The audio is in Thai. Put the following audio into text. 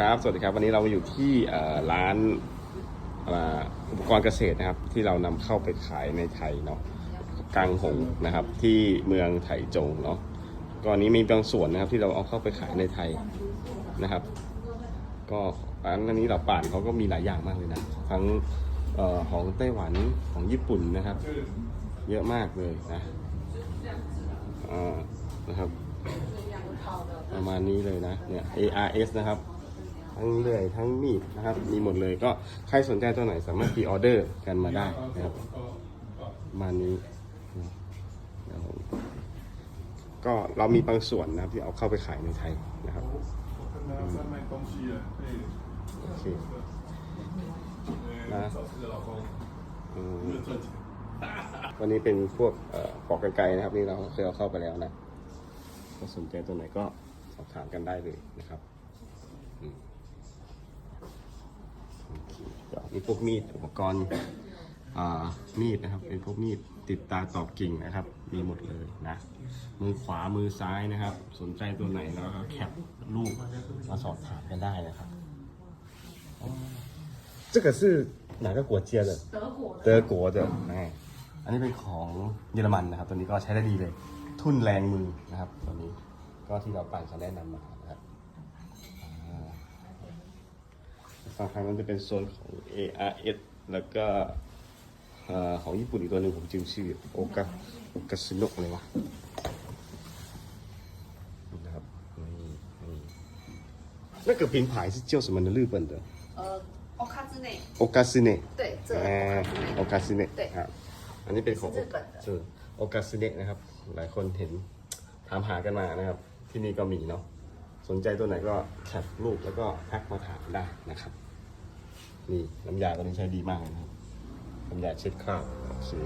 ครับ สวัสดีครับ วันนี้เรามาอยู่ที่ร้านอุปกรณ์เกษตรนะครับ ที่เรานำเข้าไปขายในไทยเนาะกังหงนะครับ ที่เมืองไถจงเนาะก่อนนี้มีบางส่วนนะครับ ที่เราเอาเข้าไปขายในไทยนะครับ ก็ร้านอันนี้เราป่านเขาก็มีหลายอย่างมากเลยนะ ทั้งออของไต้หวันของญี่ปุ่นนะครับ เยอะมากเลยนะนะครับประมาณนี้เลยนะเนี่ย ARS นะครับ ทั้งเลื่อยทั้งมีดนะครับ มีหมดเลยก็ใครสนใจตัวไหนสามารถพรีออเดอร์กันมาได้นะครับมานี้ก็เรามีบางส่วนนะครับที่เอาเข้าไปขายในไทยนะครับโอเคนะวันนี้เป็นพวกปอกกันไกลนะครับนี่เราเคยเอาเข้าไปแล้วนะถ้าสนใจตัวไหนก็สอบถามกันได้เลยนะครับ มีพวกมีดอุปกรณ์อ่ามีดนะครับ เป็นพวกมีดติดตาตอกกิ่งนะครับ มีหมดเลยนะ มือขวามือซ้ายนะครับ สนใจตัวไหนแล้วก็แคปรูปมาสอบถามกันได้นะครับอ๋อ这个是哪个国家的？德国的，เตอร์โกเดอร์อันนี้เป็นของเยอรมันนะครับ ตัวนี้ก็ใช้ได้ดีเลย ทุ่นแรงมือนะครับ ตัวนี้ก็ที่เราปั่นเขาแนะนำมา ฝั่งทางนั้นจะเป็นโซนของ ARS แล้วก็เอ่อของญี่ปุ่นอีกตัวหนึ่งผมจำชื่อโอกาโอกาซิโนะเลยวะนี่นะครับนี่นี่那个品牌是叫什么呢？日本的呃，欧卡之内， โอกาซิเนะ 对，这 อ่าโอกาซิเนะ 对 ครับ อันนี้เป็นของ ญี่ปุ่น ชื่อโอกาซิเนะนะครับ หลายคนเห็นถามหากันมานะครับ ที่นี่ก็มีเนาะ สนใจตัวไหนก็แคปรูปแล้วก็ทักมาถามได้นะครับ นี่น้ำยาตัวนี้ใช้ดีมากนะครับน้ำยาเช็ดข้าวสี